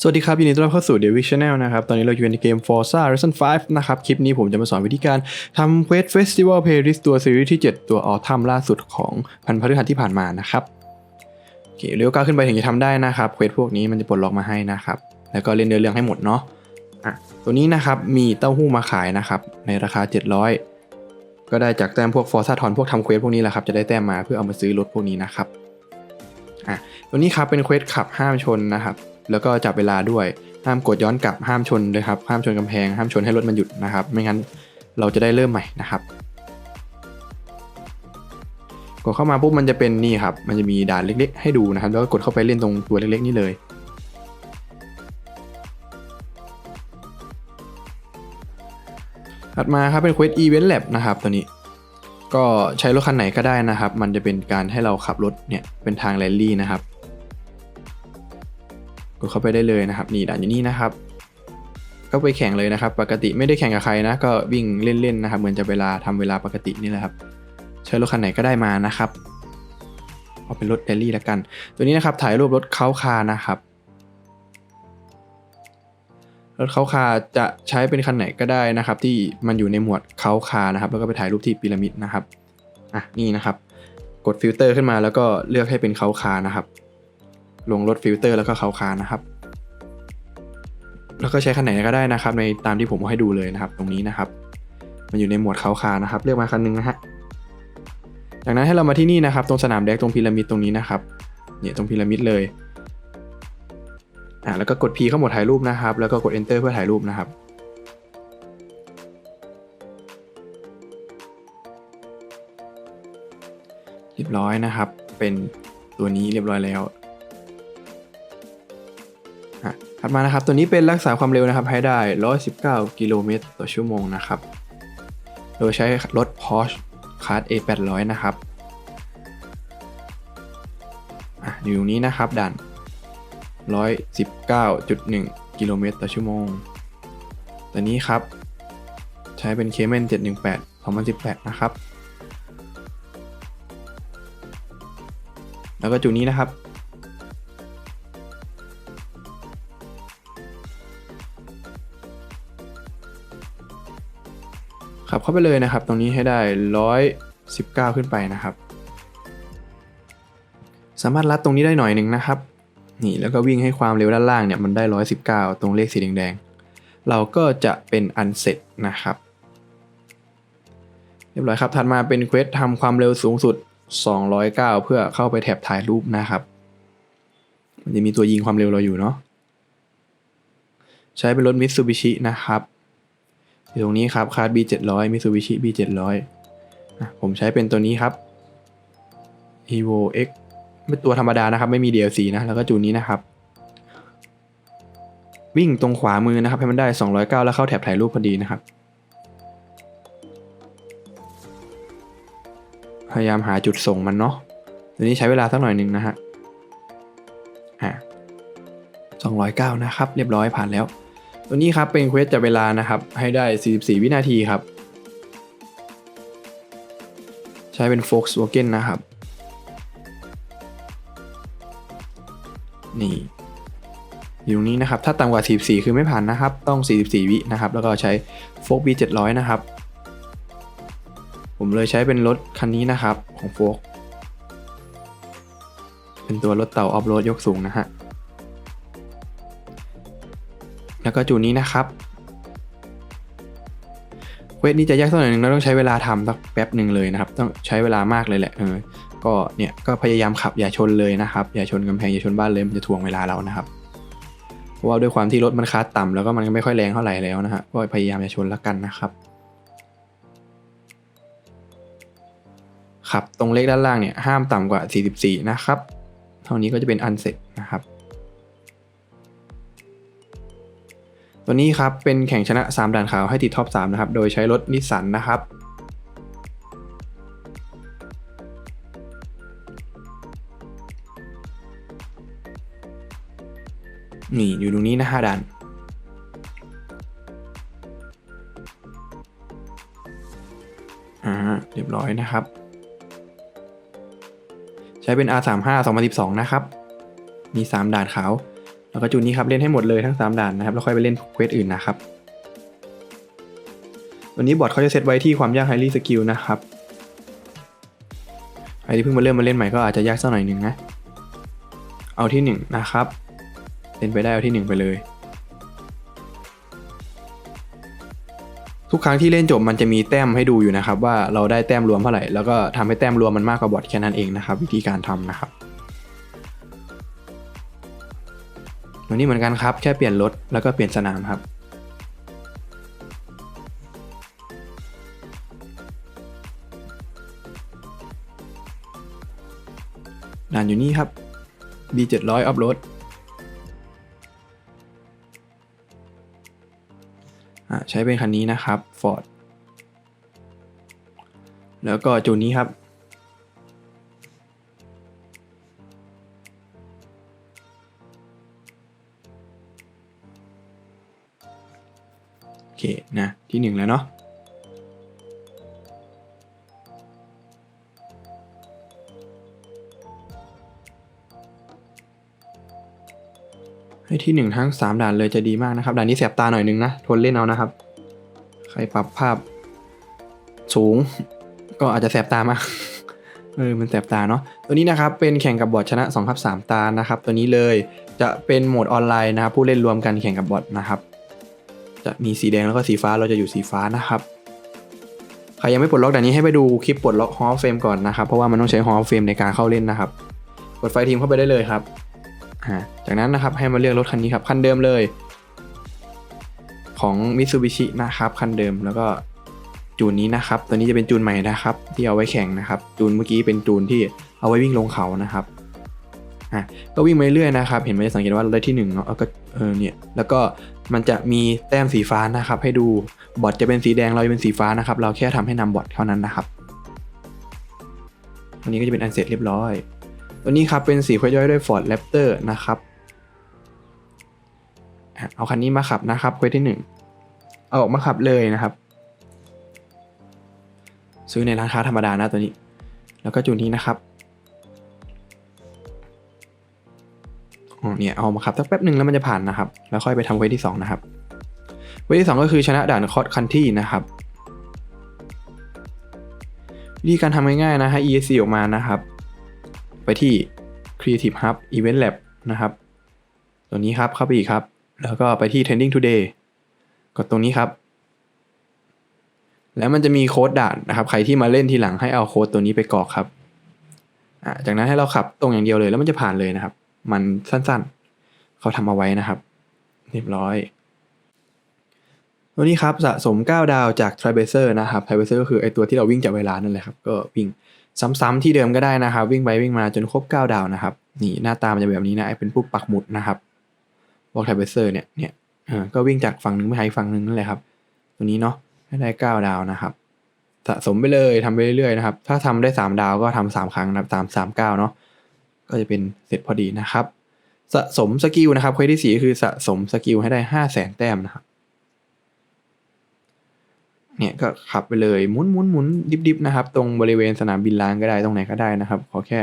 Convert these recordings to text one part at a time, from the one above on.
สวัสดีครับยินดีต้อนรับเข้าสู่ The Wick Channel นะครับ ตอนนี้เราอยู่ในเกม Forza Horizon 5 นะครับ คลิปนี้ผมจะมาสอนวิธีการทำ Quest Festival Playlist ตัวซีรีส์ที่ 7 ตัว Autumn ล่าสุดของพันพฤหัสที่ผ่านมานะครับโอเคเร็วก้าวขึ้นไปถึงจะทำได้นะครับ เควสพวกนี้มันจะปลดล็อกมาให้นะครับ แล้วก็เล่นเนื้อเรื่องให้หมดเนาะอะตัวนี้นะครับมีเต้าหู้มาขายนะครับ ในราคา 700 ก็ได้จากแต้มพวก Forza Ton พวกทำเควสพวกนี้แหละครับจะได้แต้มมาเพื่อเอามาซื้อรถพวกนี้นะครับอะตัวนี้ครับเป็นเควสขับห้ามชนนะครับ แล้วก็จับเวลาด้วยห้ามกดย้อนกลับห้ามชนเลยครับห้ามชนกำแพงห้ามชนให้รถมันหยุดนะครับ ไม่งั้นเราจะได้เริ่มใหม่นะครับกดเข้ามาปุ๊บมันจะเป็นนี่ครับ มันจะมีด่านเล็กๆ ให้ดูนะครับ แล้วก็กดเข้าไปเล่นตรงตัวเล็กๆ นี่เลย ถัดมาครับเป็น Quest Event Lab นะครับตัวนี้ ก็ใช้รถคันไหนก็ได้นะครับ มันจะเป็นการให้เราขับรถเนี่ยเป็นทางแรลลี่นะครับ กดเข้าไปได้เลยนะครับนี่ด่านอยู่นี่นะครับ ก็ไปแข่งเลยนะครับ ปกติไม่ได้แข่งกับใครนะ ก็วิ่งเล่นๆนะครับ เหมือนจะเวลาทำเวลาปกตินี่แหละครับใช้รถคันไหนก็ได้มานะครับเอาเป็นรถแรลลี่ละกัน ตัวนี้นะครับถ่ายรูปรถเขาคานะครับรถเขาคาจะใช้เป็นคันไหนก็ได้นะครับ ที่มันอยู่ในหมวดเขาคานะครับ แล้วก็ไปถ่ายรูปที่พีระมิดนะครับอะนี่นะครับ กดฟิลเตอร์ขึ้นมาแล้วก็เลือกให้เป็นเขาคานะครับ ลงรถฟิลเตอร์แล้วก็เขาคานะครับ แล้วก็ใช้คันไหนก็ได้นะครับ ในตามที่ผมให้ดูเลยนะครับ ตรงนี้นะครับ มันอยู่ในหมวดเขาคานะครับ เลือกมาคันหนึงนะฮะจากนั้นให้เรามาที่นี่นะครับ ตรงสนามแดกตรงพีระมิดตรงนี้นะครับเนี่ยตรงพีระมิดเลยอ่าแล้วก็กด P เข้าโหมดถ่ายรูปนะครับ แล้วก็กด Enter เพื่อถ่ายรูปนะครับเรียบร้อยนะครับ เป็นตัวนี้เรียบร้อยแล้ว ถัดมานะครับ ตัวนี้เป็นรักษาความเร็วนะครับ ให้ได้ 119 กิโลเมตรต่อชั่วโมงนะครับ โดยใช้รถ Porsche Card A 800 นะครับอะอยู่ตรงนี้นะครับด่าน 119.1 กิโลเมตรต่อชั่วโมง ตัวนี้ครับ ใช้เป็นเคเมน718 2018 นะครับ แล้วก็จุดนี้นะครับ เข้าไปเลยนะครับ ตรงนี้ให้ได้ 119 ขึ้นไปนะครับ สามารถลัดตรงนี้ได้หน่อยหนึ่งนะครับ นี่แล้วก็วิ่งให้ความเร็วด้านล่างเนี่ยมันได้ 119 ตรงเลขสีแดงๆ เราก็จะเป็นอันเสร็จนะครับ เรียบร้อยครับ ถัดมาเป็นเควสทำความเร็วสูงสุด 209 เพื่อเข้าไปแถบถ่ายรูปนะครับ มันจะมีตัวยิงความเร็วเราอยู่เนาะใช้เป็นรถ Mitsubishi นะครับ อยู่ตรงนี้ครับคาร์ด B700 Mitsubishi B700 ผมใช้เป็นตัวนี้ครับ Evo X เป็นตัวธรรมดานะครับ ไม่มี DLC นะ แล้วก็จูนนี้นะครับ วิ่งตรงขวามือนะครับ ให้มันได้ 209 แล้วเข้าแถบถ่ายรูปพอดีนะครับ พยายามหาจุดส่งมันเนาะตัวนี้ใช้เวลาสักหน่อยหนึ่งนะฮะอ่า209 นะครับ เรียบร้อยผ่านแล้ว ตัวนี้ครับเป็นเควสจับเวลานะครับ ให้ได้ 44 วินาทีครับ ใช้เป็น Volkswagen นะครับ นี่ อยู่ตรงนี้นะครับ ถ้าต่ำกว่า 44 คือไม่ผ่านนะครับ ต้อง 44 วินะครับ แล้วก็ใช้ f o r k B 700 นะครับ ผมเลยใช้เป็นรถคันนี้นะครับของ f o r k เป็นตัวรถเต่าออฟโรดยกสูงนะฮะ แล้วก็จูนนี้นะครับเควสนี้จะยากสักหน่อยหนึ่งเราต้องใช้เวลาทำสักแป๊บหนึ่งเลยนะครับ ต้องใช้เวลามากเลยแหละเออก็เนี่ยก็พยายามขับอย่าชนเลยนะครับ อย่าชนกำแพงอย่าชนบ้านเลยมันจะทวงเวลาเรานะครับเพราะว่าด้วยความที่รถมันคาดต่ำแล้วก็มันไม่ค่อยแรงเท่าไหร่แล้วนะฮะก็พยายามอย่าชนละกันนะครับขับตรงเลขด้านล่างเนี่ยห้ามต่ำกว่า 44 นะครับ เท่านี้ก็จะเป็นอันเสร็จนะครับ ตัวนี้ครับเป็นแข่งชนะ 3 ด่านขาวให้ติดท็อป 3 นะครับ โดยใช้รถนิสสันนะครับ นี่อยู่ตรงนี้นะฮะด่านอ่าเรียบร้อยนะครับ ใช้เป็น R35 2012 นะครับ มี 3 ด่านขาว แล้วก็จูนนี้ครับเล่นให้หมดเลยทั้ง 3 ด่านนะครับแล้วค่อยไปเล่นเควสอื่นนะครับวันนี้บอทเขาจะเซตไว้ที่ความยากไฮรี่สกิลนะครับใครที่เพิ่งมาเริ่มมาเล่นใหม่ก็อาจจะยากสักหน่อยหนึ่งนะ เอาที่1นนะครับ เล่นไปได้เอาที่ 1 ไปเลย ทุกครั้งที่เล่นจบมันจะมีแต้มให้ดูอยู่นะครับ ว่าเราได้แต้มรวมเท่าไหร่แล้วก็ทำให้แต้มรวมมันมากกว่าบอทแค่นั้นเองนะครับ วิธีการทำนะครับ วันนี้เหมือนกันครับ แค่เปลี่ยนรถแล้วก็เปลี่ยนสนามครับ ด่านอยู่นี่ครับ B 7 0 0อัพโหลดใช้เป็นคันนี้นะครับ Ford แล้วก็จูนนี้ครับ นะที่หนึ่งแล้วเนาะให้ที่หนึ่งทั้ง 3 ด่านเลยจะดีมากนะครับ ด่านนี้แสบตาหน่อยนึงนะ ทนเล่นเอานะครับ ใครปรับภาพสูง ก็อาจจะแสบตามากเออมันแสบตาเนาะตัวนี้นะครับเป็นแข่งกับบอทชนะ2ครับ3ตานะครับ ตัวนี้เลยจะเป็นโหมดออนไลน์นะครับผู้เล่นรวมกันแข่งกับบอทนะครับ จะมีสีแดงแล้วก็สีฟ้าเราจะอยู่สีฟ้านะครับใครยังไม่ปลดล็อกด่านนี้ให้ไปดูคลิปปลดล็อกฮอลเฟมก่อนนะครับเพราะว่ามันต้องใช้ฮอลเฟมในการเข้าเล่นนะครับกดไฟทีมเข้าไปได้เลยครับจากนั้นนะครับให้มาเลือกรถคันนี้ครับคันเดิมเลย ของ Mitsubishi นะครับคันเดิมแล้วก็จูนนี้นะครับ ตัวนี้จะเป็นจูนใหม่นะครับ ที่เอาไว้แข่งนะครับ จูนเมื่อกี้เป็นจูนที่เอาไว้วิ่งลงเขานะครับอะก็วิ่งไปเรื่อยนะครับ เห็นไหมสังเกตว่าเราได้ที่หนึ่งเนาะก็เออเนี่ยแล้วก็ มันจะมีแต้มสีฟ้านะครับ ให้ดูบอทจะเป็นสีแดงเราจะเป็นสีฟ้านะครับ เราแค่ทำให้นำบอทเท่านั้นนะครับตัวนี้ก็จะเป็นอันเสร็จเรียบร้อย ตัวนี้ครับเป็นสีควย่อยด้วย Ford Raptor นะครับเอาคันนี้มาขับนะครับเควสที่ 1 เอาออกมาขับเลยนะครับ ซื้อในร้านค้าธรรมดานะตัวนี้ แล้วก็จูนนี้นะครับ เนี่ยเอามาขับสักแป๊บหนึ่งแล้วมันจะผ่านนะครับ แล้วค่อยไปทำเวสที่ 2 นะครับ เวสที่ 2 ก็คือชนะด่านคอร์ดคันที่นะครับวิธีการทำง่ายๆนะฮะ ESC ออกมานะครับ ไปที่ Creative Hub Event Lab นะครับ ตัวนี้ครับเข้าไปอีกครับ แล้วก็ไปที่ Trending Today กดตรงนี้ครับ แล้วมันจะมีโค้ดด่านนะครับ ใครที่มาเล่นทีหลังให้เอาโค้ดตัวนี้ไปกรอกครับ จากนั้นให้เราขับตรงอย่างเดียวเลยแล้วมันจะผ่านเลยนะครับ มันสั้นๆ เขาทำเอาไว้นะครับ เรียบร้อยตัวนี้ครับสะสม 9 ดาวจาก t r i b a c e r นะครับ t r i b a c e r ก็คือไอตัวที่เราวิ่งจากเวลานั่นแหละครับ ก็วิ่งซ้ำๆที่เดิมก็ได้นะครับ วิ่งไปวิ่งมาจนครบ 9 ดาวนะครับ นี่หน้าตามันจะแบบนี้นะเป็นผู้ปักหมุดนะครับบอกไทเบเซอร์เนี่ยเนี่ยก็วิ่งจากฝั่งหนึ่งไปหาฝั่งหนึ่งนั่นแหละครับ ตัวนี้เนาะได้ 9 ดาวนะครับ สะสมไปเลยทำไปเรื่อยๆนะครับ ถ้าทำได้ 3 ดาวก็ทำ3ครั้งนะครับตาม3 9เนาะ ก็จะเป็นเสร็จพอดีนะครับ สะสมสกิลนะครับเควสที่ 4 คือสะสมสกิลให้ได้ 5 0 0แสนแต้มนะครับ เนี่ยก็ขับไปเลยหมุนหมุนหมุนดิบดิบนะครับ ตรงบริเวณสนามบินล้างก็ได้ตรงไหนก็ได้นะครับ ขอแค่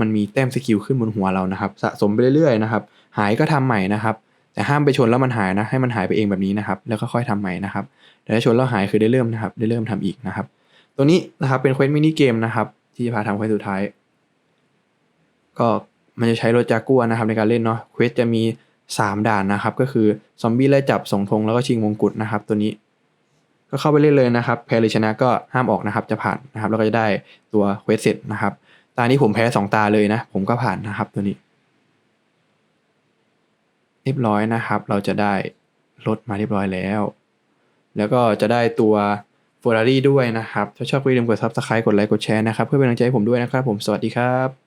มันมีแต้มสกิลขึ้นบนหัวเรานะครับ สะสมไปเรื่อยๆนะครับ หายก็ทำใหม่นะครับ แต่ห้ามไปชนแล้วมันหายนะ ให้มันหายไปเองแบบนี้นะครับ แล้วก็ค่อยทำใหม่นะครับ แต่ถ้าชนแล้วหายคือได้เริ่มนะครับ ได้เริ่มทำอีกนะครับ ตัวนี้นะครับเป็นเควสมินิเกมนะครับ ที่จะพาทำเควสสุดท้าย ก็มันจะใช้รถจากัวนะครับในการเล่นเนาะเควสจะมี 3 ด่านนะครับ ก็คือซอมบี้ไล่จับส่งธงแล้วก็ชิงมงกุฎนะครับ ตัวนี้ ก็เข้าไปเล่นเลยนะครับ แพ้หรือชนะก็ห้ามออกนะครับ จะผ่านนะครับ แล้วก็จะได้ตัวเควสเสร็จนะครับ ตานี้ผมแพ้ 2 ตาเลยนะ ผมก็ผ่านนะครับตัวนี้ เรียบร้อยนะครับ เราจะได้รถมาเรียบร้อยแล้ว แล้วก็จะได้ตัว Ferrari ด้วยนะครับ ถ้าชอบก็อย่าลืมกด Subscribe กดไลค์กดแชร์นะครับ เพื่อเป็นกำลังใจให้ผมด้วยนะครับ ผมสวัสดีครับ